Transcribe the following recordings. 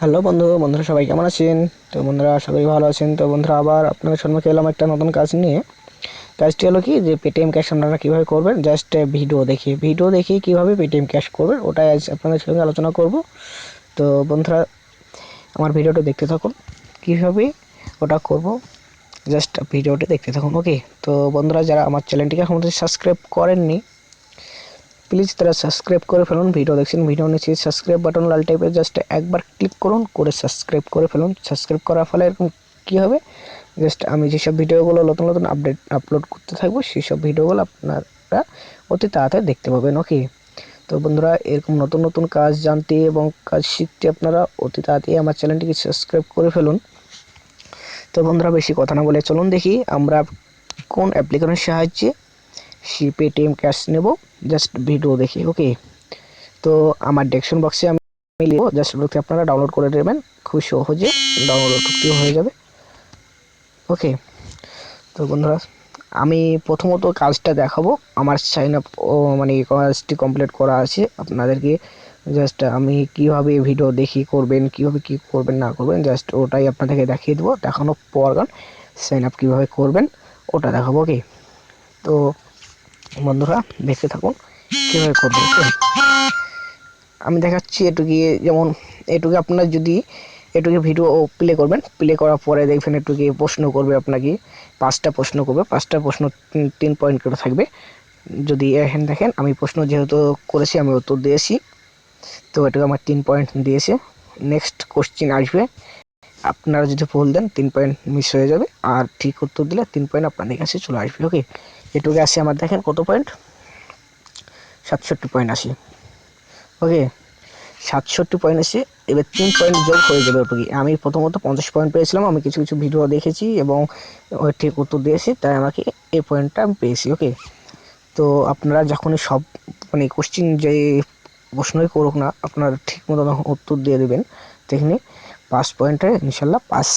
Hello বন্ধু, বন্ধুরা সবাই কেমন আছেন? তো বন্ধুরা, সবাই ভালো আছেন? তো বন্ধুরা, আবার আপনাদের সম্মুখে এলাম একটা নতুন কাজ নিয়ে। কাজটি হলো কি যে পেটিএম ক্যাশ আপনারা কীভাবে করবেন? জাস্ট ভিডিও দেখে। ভিডিও দেখে কীভাবে পেটিএম ক্যাশ করবেন, ওটাই আজ আপনাদের সঙ্গে আলোচনা করব। তো বন্ধুরা, আমার ভিডিওটা দেখতে থাকুন। কীভাবে ওটা করব? জাস্ট ভিডিওটা দেখতে থাকুন ওকে তো বন্ধুরা, যারা আমার চ্যানেলটিকে এখন সাবস্ক্রাইব করেননি প্লিজ তারা সাবস্ক্রাইব করে ফেলুন। ভিডিও দেখছেন ভিডিও নিচে সাবস্ক্রাইব বাটন লাল টাইপের জাস্ট একবার ক্লিক করুন, করে সাবস্ক্রাইব করে ফেলুন। সাবস্ক্রাইব করার ফলে এরকম কী হবে? জাস্ট আমি যেসব ভিডিওগুলো নতুন নতুন আপডেট আপলোড করতে থাকব সেই সব ভিডিওগুলো আপনারা অতি তাড়াতাড়ি দেখতে পাবেন ওকে তো বন্ধুরা, এরকম নতুন নতুন কাজ জানতে এবং কাজ শিখতে আপনারা অতি তাড়াতাড়ি আমার চ্যানেলটিকে সাবস্ক্রাইব করে ফেলুন। তো বন্ধুরা, বেশি কথা না বলে চলুন দেখি আমরা কোন অ্যাপ্লিকেশনের সাহায্যে সি পেটিএম ক্যাশ নেব জাস্ট ভিডিও দেখে ওকে তো আমার ডেকশন বক্সে আমি লিখব জাস্ট ওটাকে আপনারা ডাউনলোড করে নেবেন খুব সহজে ডাউনলোড করতে হয়ে যাবে ওকে তো বন্ধুরা, আমি প্রথমত কাজটা দেখাবো, আমার সাইন আপ মানে কাজটি কমপ্লিট করা আছে, আপনাদেরকে জাস্ট আমি কীভাবে ভিডিও দেখি করবেন, কীভাবে কি করবেন, না করবেন জাস্ট ওটাই আপনাদেরকে দেখিয়ে দেবো, দেখানোর পর সাইন আপ কীভাবে করবেন, ওটা দেখাবো ওকে তো বন্ধুরা, দেখতে থাকুন কীভাবে করব আমি দেখাচ্ছি এটুকি, যেমন এটুকু আপনার যদি, এটুকু ভিডিও প্লে করবেন প্লে করার পরে দেখবেন এটুকু প্রশ্ন করবে আপনাকে, পাঁচটা প্রশ্ন করবে, পাঁচটা প্রশ্ন তিন পয়েন্ট করে থাকবে। যদি এখানে দেখেন, আমি প্রশ্ন যেহেতু করেছি, আমি উত্তর দিয়েছি, তো এটুকু আমার তিন পয়েন্ট দিয়েছে। নেক্সট কোশ্চিন আসবে। আপনারা যদি ভুল দেন, তিন পয়েন্ট মিস হয়ে যাবে। আর ঠিক উত্তর দিলে তিন পয়েন্ট আপনাদের কাছে চলে আসবে ওকে এটুকু আসে আমার দেখেন, কত পয়েন্ট সাতষট্টি পয়েন্ট আসে ওকে সাতষট্টি পয়েন্ট এসে এবার তিন পয়েন্ট যোগ হয়ে যাবে ওটুকু। আমি প্রথমত পঞ্চাশ পয়েন্ট পেয়েছিলাম, আমি কিছু কিছু ভিডিও দেখেছি এবং ঠিক উত্তর দিয়েছি, তাই আমাকে এই পয়েন্টটা আমি পেয়েছি ওকে তো আপনারা যখনই সব মানে কোশ্চিন যে প্রশ্নই করুক না, আপনারা ঠিক মতো উত্তর দিয়ে দেবেন তেমনি পাঁচ পয়েন্টে, ইনশাল্লাহ পাঁচ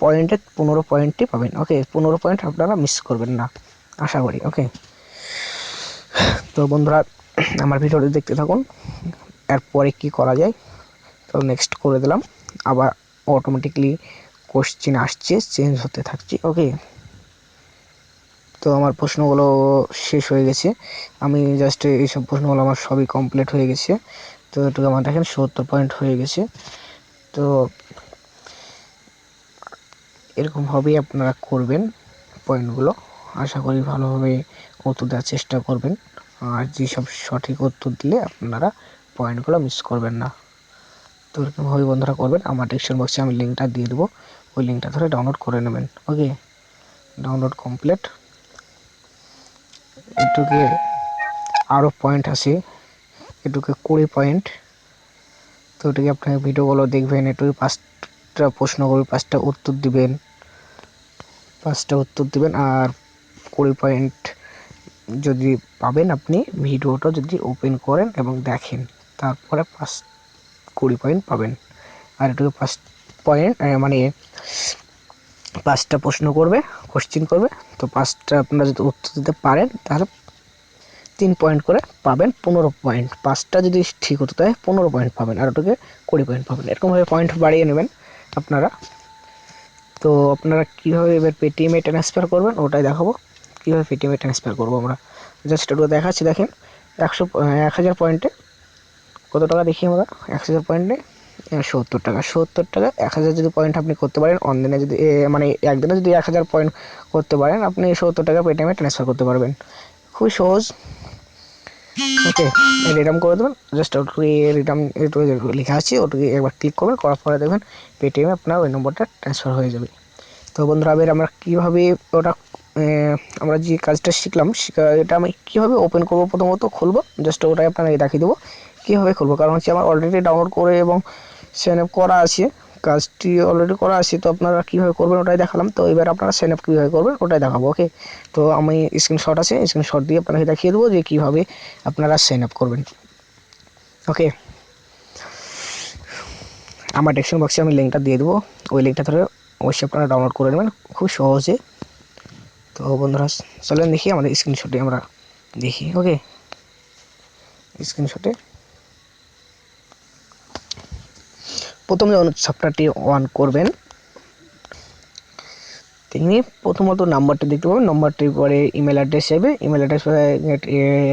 পয়েন্টে পনেরো পয়েন্টই পাবেন। ওকে পনেরো পয়েন্ট আপনারা মিস করবেন না, আশা করি ওকে তো বন্ধুরা, আমার ভিডিওটি দেখতে থাকুন, এরপরে কি করা যায়? তো নেক্সট করে দিলাম, আবার অটোমেটিকলি কোশ্চিন আসছে চেঞ্জ হতে থাকছে ওকে তো আমার প্রশ্নগুলো শেষ হয়ে গেছে। আমি জাস্ট এইসব প্রশ্নগুলো আমার সবই কমপ্লিট হয়ে গেছে। তো এটুকু আমার দেখেন, সত্তর পয়েন্ট হয়ে গেছে। তো এরকমভাবেই আপনারা করবেন পয়েন্টগুলো আশা করি ভালোভাবে উত্তর দেওয়ার চেষ্টা করবেন। আর যেসব সঠিক উত্তর দিলে আপনারা পয়েন্টগুলো মিস করবেন না। তো এরকমভাবে বন্ধুরা করবেন। আমার ডিসক্রিপশন বক্সে আমি লিঙ্কটা দিয়ে দেবো। ওই লিঙ্কটা ধরে ডাউনলোড করে নেবেন ওকে ডাউনলোড কমপ্লিট এটুকে আরও পয়েন্ট আছে। এটুকে কুড়ি পয়েন্ট তো এটুকে আপনার ভিডিওগুলো দেখবেন একটু পাঁচটা প্রশ্ন করবে, পাঁচটা উত্তর দিবেন। পাঁচটা উত্তর দিবেন আর কুড়ি পয়েন্ট যদি পাবেন আপনি ভিডিওটা যদি ওপেন করেন এবং দেখেন, তারপরে পাঁচ, কুড়ি পয়েন্ট পাবেন। আর এটুকু পাঁচ পয়েন্ট মানে পাঁচটা প্রশ্ন করবে কোশ্চিন করবে, তো পাঁচটা আপনারা যদি উত্তর দিতে পারেন, তাহলে তিন পয়েন্ট করে পাবেন পনেরো পয়েন্ট পাঁচটা যদি ঠিক হতো তাই পনেরো পয়েন্ট পাবেন, আর ওটাকে কুড়ি পয়েন্ট পাবেন। এরকমভাবে পয়েন্ট বাড়িয়ে নেবেন আপনারা। তো আপনারা কীভাবে এবার পেটিএমে ট্রান্সফার করবেন, ওটাই দেখাবো। কীভাবে পেটিএমে ট্রান্সফার করব আমরা? জাস্ট একটু দেখাচ্ছি, দেখেন। একশো, এক হাজার পয়েন্টে কত টাকা দেখি আমরা? এক হাজার পয়েন্টে সত্তর টাকা। সত্তর টাকা, এক হাজার যদি পয়েন্ট আপনি করতে পারেন অনলাইনে যদি মানে একদিনে যদি এক হাজার পয়েন্ট করতে পারেন, আপনি সত্তর টাকা পেটিএমে ট্রান্সফার করতে পারবেন। খুবই সহজ। ওকে রিটার্ন করে দেবেন। জাস্ট ওটুকু রিটার্ন একটু লেখা আছে ওটুকু একবার ক্লিক করবেন, করার পরে দেখবেন পেটিএমে আপনার ওই নম্বরটা ট্রান্সফার হয়ে যাবে। তো বন্ধুরা এবার আমরা কীভাবে ওটা আমরা যে কাজটা শিখলাম এটা আমি কীভাবে ওপেন করব প্রথমত খুলবো জাস্ট ওটাই আপনাকে দেখিয়ে দেবো, কীভাবে খুলবো? কারণ হচ্ছে আমার অলরেডি ডাউনলোড করে এবং আপ করা আছে। কাজটি অলরেডি করা আছে, তো আপনারা কীভাবে করবেন ওটাই দেখালাম। তো এবার আপনারা সাইন আপ কীভাবে করবেন ওটাই দেখাবো ওকে তো আমি স্ক্রিনশট আছে স্ক্রিনশট দিয়ে আপনাকে দেখিয়ে দেবো যে কীভাবে আপনারা সাইন আপ করবেন ওকে আমার ডেসক্রিপশন বক্সে আমি লিঙ্কটা দিয়ে দেবো, ওই লিঙ্কটা ধরে অবশ্যই আপনারা ডাউনলোড করে নেবেন, খুব সহজে। তো বন্ধুরা, চলেন দেখি আমাদের স্ক্রিনশটে আমরা দেখি ওকে স্ক্রিনশটে প্রথম যখন সফটওয়্যারটি অন করবেন। তিনি প্রথমত নাম্বারটি দেখতে পাবেন। নাম্বারটির পরে ইমেল অ্যাড্রেস যাবে ইমেল অ্যাড্রেস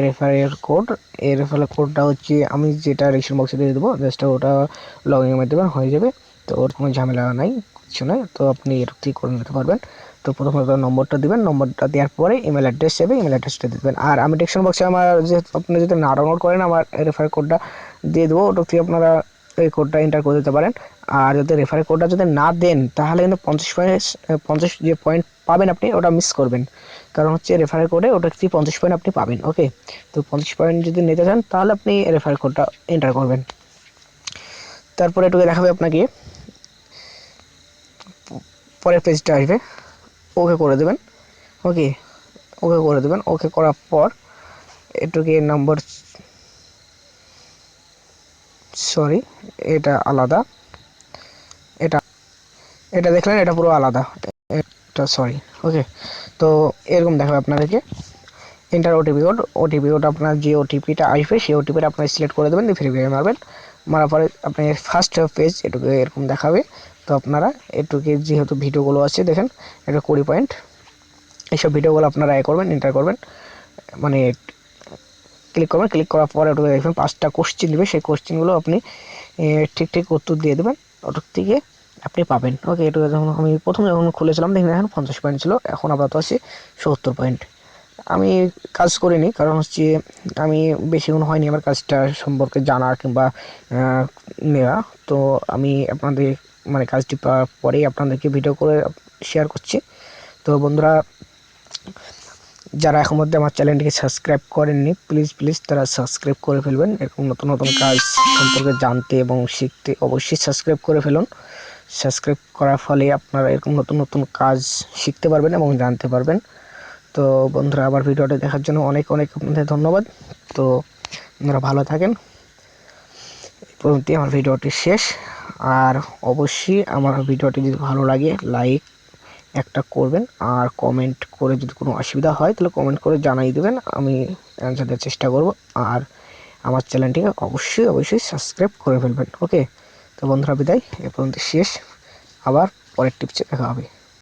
রেফারের কোড এই রেফারের কোডটা হচ্ছে, আমি যেটা রেশন বক্সে দিয়ে দেবো জাস্ট ওটা লগ ইনের মাধ্যমে হয়ে যাবে। তো ওর কোনো ঝামেলা নাই, কিছু নয় তো আপনি এরকমই করে নিতে পারবেন। তো প্রথমত নম্বরটা দিবেন। নম্বরটা দেওয়ার পরে ইমেল অ্যাড্রেস যাবে ইমেল অ্যাড্রেসটা দিবেন। আর আমি ডেকশন বক্সে আমার যে আপনি যদি না ডাউনলোড করেন আমার রেফার কোডটা দিয়ে দেবো। ওটা থেকে আপনারা এই কোডটা এন্টার করে দিতে পারেন। আর যদি রেফারের কোডটা যদি না দেন, তাহলে কিন্তু পঞ্চাশ পয়েন্ট পঞ্চাশ যে পয়েন্ট পাবেন আপনি, ওটা মিস করবেন। কারণ হচ্ছে রেফারের কোডে ওটা থেকে পঞ্চাশ পয়েন্ট আপনি পাবেন ওকে তো পঞ্চাশ পয়েন্ট যদি নিতে চান, তাহলে আপনি রেফারের কোডটা এন্টার করবেন। তারপরে এটুকু দেখাবে আপনাকে। পরের পেজটা আসবে। ওকে করে দেবেন ওকে ওকে করে দেবেন। ওকে করার পর এটুকে নাম্বার সরি এটা আলাদা। এটা এটা দেখলেন, এটা পুরো আলাদা। এটা সরি ওকে তো এরকম দেখাবে আপনাদেরকে। Enter OTP code OTP code আপনার যে ওটিপিটা আসবে, সেই ওটিপিটা আপনি সিলেক্ট করে দেবেন, দিয়ে ভেরিফাই মারবেন। মারার পরে আপনি ফার্স্ট পেজ এটুকু এরকম দেখাবে। তো আপনারা এটুকে যেহেতু ভিডিওগুলো আছে, দেখেন, এটা কুড়ি পয়েন্ট এইসব ভিডিওগুলো আপনারা এ করবেন এন্টার করবেন। মানে ক্লিক করবেন ক্লিক করার পরে ওটা দেখবেন পাঁচটা কোশ্চেন দেবে। সেই কোশ্চেনগুলো আপনি ঠিক ঠিক উত্তর দিয়ে দেবেন। ওটার থেকে আপনি পাবেন। ওকে এটা যখন আমি প্রথম যখন খুলেছিলাম দেখুন এখন পঞ্চাশ পয়েন্ট ছিল। এখন আপাতত আছে সত্তর পয়েন্ট আমি কাজ করিনি, কারণ হচ্ছে আমি বেশিক্ষণ হয়নি আমার কাজটা সম্পর্কে জানা কিংবা নেওয়া। তো আমি আপনাদের মানে কাজটি পাওয়ার পরেই আপনাদেরকে ভিডিও করে শেয়ার করছি। তো বন্ধুরা যারা এখন মধ্যে আমার চ্যানেলটিকে সাবস্ক্রাইব করেননি প্লিজ প্লিজ তারা সাবস্ক্রাইব করে ফেলবেন। এরকম নতুন নতুন কাজ সম্পর্কে জানতে এবং শিখতে অবশ্যই সাবস্ক্রাইব করে ফেলুন। সাবস্ক্রাইব করার ফলে আপনারা এরকম নতুন নতুন কাজ শিখতে পারবেন এবং জানতে পারবেন। তো বন্ধুরা আবার ভিডিওটা দেখার জন্য অনেক অনেক আপনাদের ধন্যবাদ। তো আপনারা ভালো থাকেন। পর্যন্ত আমার ভিডিওটি শেষ। আর অবশ্যই আমার ভিডিওটি যদি ভালো লাগে লাইক একটা করবেন, আর কমেন্ট করে যদি কোনো অসুবিধা হয়, তাহলে কমেন্ট করে জানাই দেবেন, আমি অ্যান্সার দেওয়ার চেষ্টা করব। আর আমার চ্যানেলটিকে অবশ্যই অবশ্যই সাবস্ক্রাইব করে ফেলবেন ওকে তো বন্ধুরা, বিদায়। এ পর্যন্ত শেষ। আবার পরের টিপসে দেখা হবে।